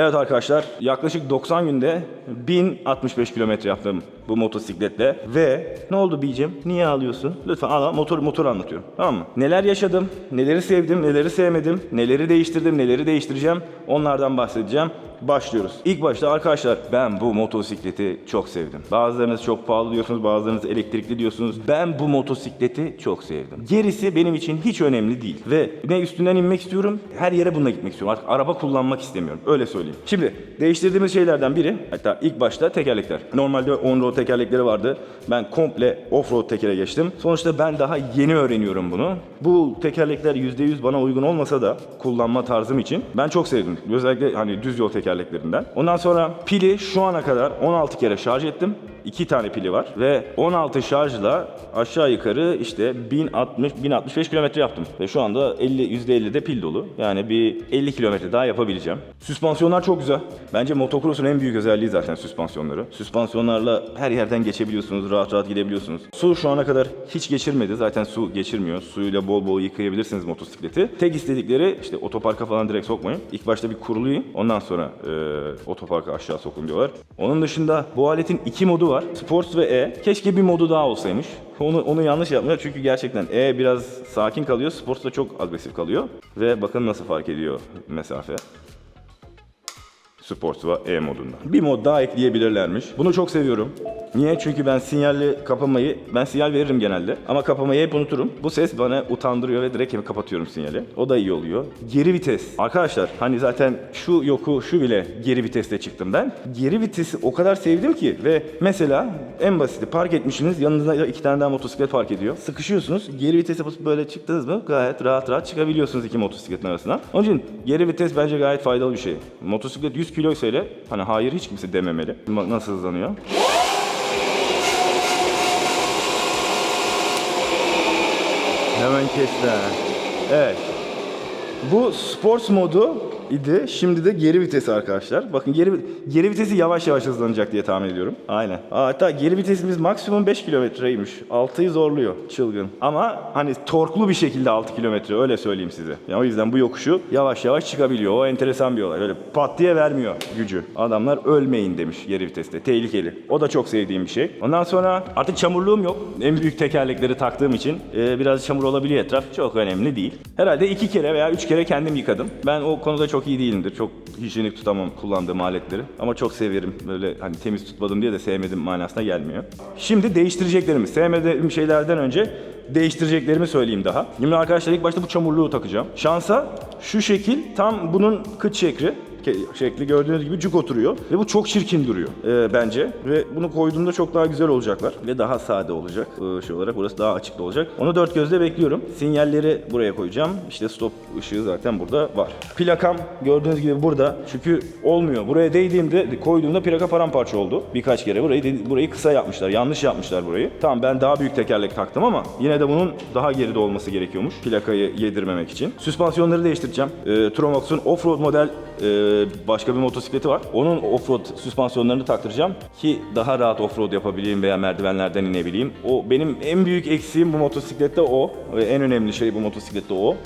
Evet arkadaşlar yaklaşık 90 günde 1065 kilometre yaptım bu motosikletle ve ne oldu B'cim? Niye ağlıyorsun? Lütfen ağla motor motor anlatıyorum tamam mı? Neler yaşadım, neleri sevdim, neleri sevmedim, neleri değiştirdim, neleri değiştireceğim onlardan bahsedeceğim. Başlıyoruz. İlk başta arkadaşlar ben bu motosikleti çok sevdim. Bazılarınız çok pahalı diyorsunuz, bazılarınız elektrikli diyorsunuz. Ben bu motosikleti çok sevdim. Gerisi benim için hiç önemli değil. Ve ne üstünden inmek istiyorum, her yere bununla gitmek istiyorum. Artık araba kullanmak istemiyorum. Öyle söyleyeyim. Şimdi değiştirdiğimiz şeylerden biri, hatta ilk başta tekerlekler. Normalde on-road tekerlekleri vardı. Ben komple off-road tekere geçtim. Sonuçta ben daha yeni öğreniyorum bunu. Bu tekerlekler %100 bana uygun olmasa da kullanma tarzım için ben çok sevdim. Özellikle hani düz yol tekerleklerinden. Ondan sonra pili şu ana kadar 16 kere şarj ettim. 2 tane pili var ve 16 şarjla aşağı yukarı işte 1060 1065 kilometre yaptım ve şu anda 50 %50 de pil dolu. Yani bir 50 kilometre daha yapabileceğim. Süspansiyonlar çok güzel. Bence motocross'un en büyük özelliği zaten süspansiyonları. Süspansiyonlarla her yerden geçebiliyorsunuz, rahat rahat gidebiliyorsunuz. Su şu ana kadar hiç geçirmedi. Zaten su geçirmiyor. Suyla bol bol yıkayabilirsiniz motosikleti. Tek istedikleri işte otoparka falan direkt sokmayın. İlk başta bir kurulayın. Ondan sonra e, otoparka aşağı sokun diyorlar. Onun dışında bu aletin iki modu var. Sports ve E. Keşke bir modu daha olsaymış. Onu, onu yanlış yapmıyor çünkü gerçekten E biraz sakin kalıyor. Sports da çok agresif kalıyor. Ve bakın nasıl fark ediyor mesafe. Sports ve E modunda. Bir mod daha ekleyebilirlermiş. Bunu çok seviyorum. Niye? Çünkü ben sinyalli kapamayı, ben sinyal veririm genelde ama kapamayı hep unuturum. Bu ses bana utandırıyor ve direkt kapatıyorum sinyali. O da iyi oluyor. Geri vites. Arkadaşlar hani zaten şu yoku şu bile geri viteste çıktım ben. Geri vitesi o kadar sevdim ki ve mesela en basiti park etmişsiniz yanınızda iki tane daha motosiklet park ediyor. Sıkışıyorsunuz. Geri vitese basıp böyle çıktınız mı gayet rahat rahat çıkabiliyorsunuz iki motosikletin arasına. Onun için geri vites bence gayet faydalı bir şey. Motosiklet 100 kiloysa hele hani hayır hiç kimse dememeli. Bak nasıl hızlanıyor. Hemen kesti ha. Evet. Bu sports modu idi. Şimdi de geri vitesi arkadaşlar. Bakın geri geri vitesi yavaş yavaş hızlanacak diye tahmin ediyorum. Aynen. Hatta geri vitesimiz maksimum 5 kilometreymiş. 6'yı zorluyor çılgın. Ama hani torklu bir şekilde 6 kilometre öyle söyleyeyim size. Yani o yüzden bu yokuşu yavaş yavaş çıkabiliyor. O enteresan bir olay. Öyle pat diye vermiyor gücü. Adamlar ölmeyin demiş geri viteste. Tehlikeli. O da çok sevdiğim bir şey. Ondan sonra artık çamurluğum yok. En büyük tekerlekleri taktığım için e, biraz çamur olabiliyor etraf. Çok önemli değil. Herhalde iki kere veya üç kere kendim yıkadım. Ben o konuda çok iyi değilimdir. Çok hijyenik tutamam kullandığım aletleri. Ama çok severim. Böyle hani temiz tutmadım diye de sevmedim manasına gelmiyor. Şimdi değiştireceklerimi, sevmediğim şeylerden önce değiştireceklerimi söyleyeyim daha. Şimdi arkadaşlar ilk başta bu çamurluğu takacağım. Şansa şu şekil tam bunun kıç şekli şekli gördüğünüz gibi cuk oturuyor ve bu çok çirkin duruyor e, bence ve bunu koyduğumda çok daha güzel olacaklar ve daha sade olacak e, şey olarak burası daha açıkta olacak. Onu dört gözle bekliyorum. Sinyalleri buraya koyacağım. İşte stop ışığı zaten burada var. Plakam gördüğünüz gibi burada. Çünkü olmuyor. Buraya değdiğimde koyduğumda plaka paramparça oldu. Birkaç kere burayı burayı kısa yapmışlar. Yanlış yapmışlar burayı. Tamam ben daha büyük tekerlek taktım ama yine de bunun daha geride olması gerekiyormuş. Plakayı yedirmemek için. Süspansiyonları değiştireceğim. E, Tromox'un offroad model e, başka bir motosikleti var. Onun offroad süspansiyonlarını taktıracağım ki daha rahat offroad yapabileyim veya merdivenlerden inebileyim. O benim en büyük eksiğim bu motosiklette o ve en önemli şey bu motosiklette o.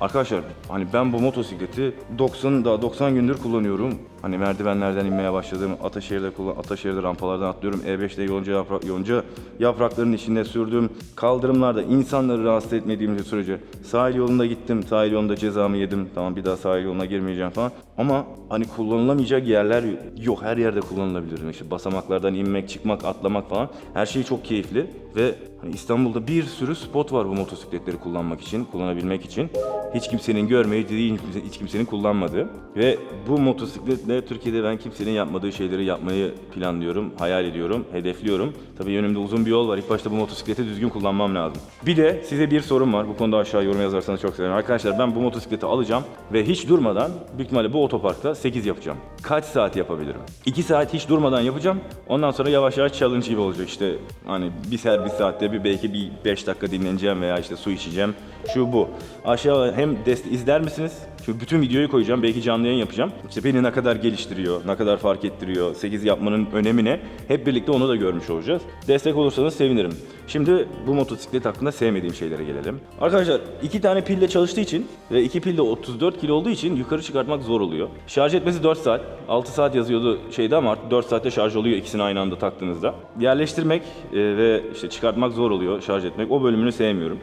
Arkadaşlar hani ben bu motosikleti 90 daha 90 gündür kullanıyorum. Hani merdivenlerden inmeye başladım. Ataşehir'de kullan Ataşehir'de rampalardan atlıyorum. E5'te yonca yaprak yonca yaprakların içinde sürdüm. Kaldırımlarda insanları rahatsız etmediğim sürece sahil yolunda gittim. Sahil yolunda cezamı yedim. Tamam bir daha sahil yoluna girmeyeceğim falan. Ama hani kullanılamayacak yerler yok. Her yerde kullanılabilir. İşte basamaklardan inmek, çıkmak, atlamak falan. Her şey çok keyifli ve hani İstanbul'da bir sürü spot var bu motosikletleri kullanmak için, kullanabilmek için. Hiç kimsenin görmediği, hiç hiç kimsenin kullanmadığı ve bu motosikletle Türkiye'de ben kimsenin yapmadığı şeyleri yapmayı planlıyorum, hayal ediyorum, hedefliyorum. Tabii önümde uzun bir yol var. İlk başta bu motosikleti düzgün kullanmam lazım. Bir de size bir sorum var. Bu konuda aşağı yorum yazarsanız çok sevinirim. Arkadaşlar ben bu motosikleti alacağım ve hiç durmadan büyük ihtimalle bu otoparkta 8 yapacağım. Kaç saat yapabilirim? 2 saat hiç durmadan yapacağım. Ondan sonra yavaş yavaş challenge gibi olacak. İşte hani bir saat bir saatte bir belki bir 5 dakika dinleneceğim veya işte su içeceğim. Şu bu. Aşağı hem dest izler misiniz? Bütün videoyu koyacağım. Belki canlı yayın yapacağım. İşte beni ne kadar geliştiriyor, ne kadar fark ettiriyor, 8 yapmanın önemi ne? Hep birlikte onu da görmüş olacağız. Destek olursanız sevinirim. Şimdi bu motosiklet hakkında sevmediğim şeylere gelelim. Arkadaşlar iki tane pille çalıştığı için ve iki pil de 34 kilo olduğu için yukarı çıkartmak zor oluyor. Şarj etmesi 4 saat. 6 saat yazıyordu şeyde ama artık 4 saatte şarj oluyor ikisini aynı anda taktığınızda. Yerleştirmek e, ve işte çıkartmak zor oluyor şarj etmek. O bölümünü sevmiyorum.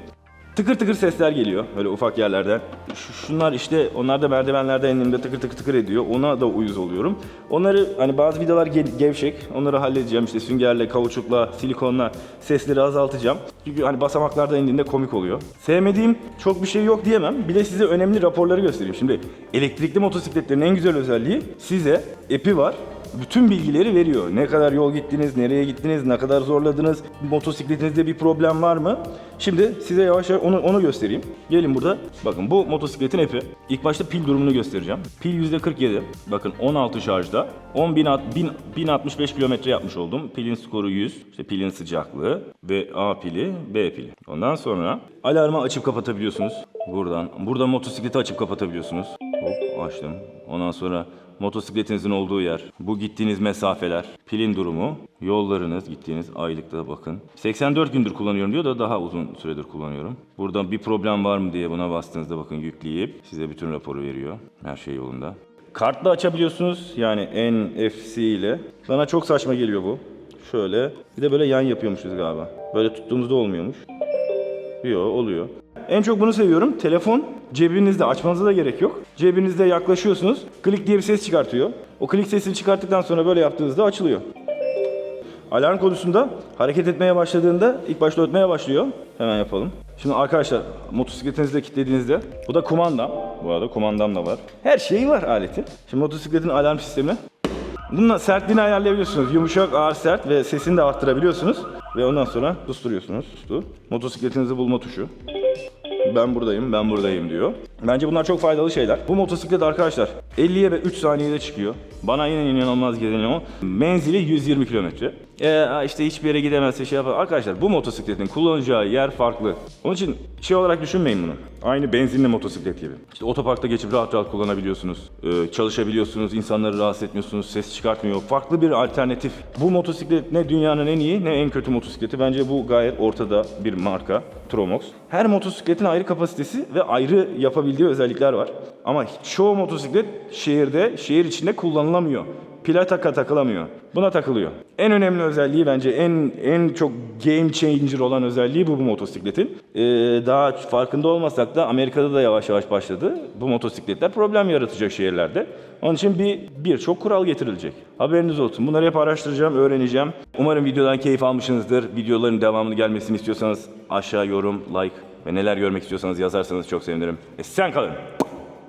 Tıkır tıkır sesler geliyor böyle ufak yerlerden. Şu- şunlar işte onlar da merdivenlerde indiğimde tıkır tıkır tıkır ediyor. Ona da uyuz oluyorum. Onları hani bazı vidalar ge- gevşek. Onları halledeceğim işte süngerle, kauçukla, silikonla sesleri azaltacağım. Çünkü hani basamaklarda indiğinde komik oluyor. Sevmediğim çok bir şey yok diyemem. Bir de size önemli raporları göstereyim. Şimdi elektrikli motosikletlerin en güzel özelliği size epi var bütün bilgileri veriyor. Ne kadar yol gittiniz, nereye gittiniz, ne kadar zorladınız, motosikletinizde bir problem var mı? Şimdi size yavaş yavaş onu, onu göstereyim. Gelin burada. Bakın bu motosikletin epi. İlk başta pil durumunu göstereceğim. Pil %47. Bakın 16 şarjda. 10.000 1065 kilometre yapmış oldum. Pilin skoru 100. İşte pilin sıcaklığı ve A pili, B pili. Ondan sonra alarmı açıp kapatabiliyorsunuz. Buradan. Burada motosikleti açıp kapatabiliyorsunuz. Hop açtım. Ondan sonra motosikletinizin olduğu yer, bu gittiğiniz mesafeler, pilin durumu, yollarınız, gittiğiniz aylıkta bakın. 84 gündür kullanıyorum diyor da daha uzun süredir kullanıyorum. Burada bir problem var mı diye buna bastığınızda bakın yükleyip size bütün raporu veriyor. Her şey yolunda. Kartla açabiliyorsunuz yani NFC ile. Bana çok saçma geliyor bu. Şöyle. Bir de böyle yan yapıyormuşuz galiba. Böyle tuttuğumuzda olmuyormuş. Yo oluyor. En çok bunu seviyorum. Telefon cebinizde açmanıza da gerek yok. Cebinizde yaklaşıyorsunuz. Klik diye bir ses çıkartıyor. O klik sesini çıkarttıktan sonra böyle yaptığınızda açılıyor. Alarm konusunda hareket etmeye başladığında ilk başta ötmeye başlıyor. Hemen yapalım. Şimdi arkadaşlar motosikletinizi de kilitlediğinizde bu da kumandam. Bu arada kumandam da var. Her şeyi var aletin. Şimdi motosikletin alarm sistemi. Bununla sertliğini ayarlayabiliyorsunuz. Yumuşak, ağır, sert ve sesini de arttırabiliyorsunuz. Ve ondan sonra susturuyorsunuz. Sustu. Motosikletinizi bulma tuşu. Ben buradayım, ben buradayım diyor. Bence bunlar çok faydalı şeyler. Bu motosiklet arkadaşlar 50'ye ve 3 saniyede çıkıyor. Bana yine inanılmaz geliyor ama menzili 120 kilometre. Ee, işte hiçbir yere gidemezse şey yapar. Arkadaşlar bu motosikletin kullanacağı yer farklı. Onun için şey olarak düşünmeyin bunu. Aynı benzinli motosiklet gibi. İşte otoparkta geçip rahat rahat kullanabiliyorsunuz. Ee, çalışabiliyorsunuz, insanları rahatsız etmiyorsunuz, ses çıkartmıyor. Farklı bir alternatif. Bu motosiklet ne dünyanın en iyi ne en kötü motosikleti. Bence bu gayet ortada bir marka. Tromox. Her motosikletin ayrı kapasitesi ve ayrı yapabildiği özellikler var. Ama çoğu motosiklet şehirde, şehir içinde kullanılamıyor. Pila taka takılamıyor. Buna takılıyor. En önemli özelliği bence en en çok game changer olan özelliği bu bu motosikletin. Ee, daha farkında olmasak da Amerika'da da yavaş yavaş başladı. Bu motosikletler problem yaratacak şehirlerde. Onun için bir birçok kural getirilecek. Haberiniz olsun. Bunları hep araştıracağım, öğreneceğim. Umarım videodan keyif almışsınızdır. Videoların devamını gelmesini istiyorsanız aşağı yorum, like ve neler görmek istiyorsanız yazarsanız çok sevinirim. Esen kalın.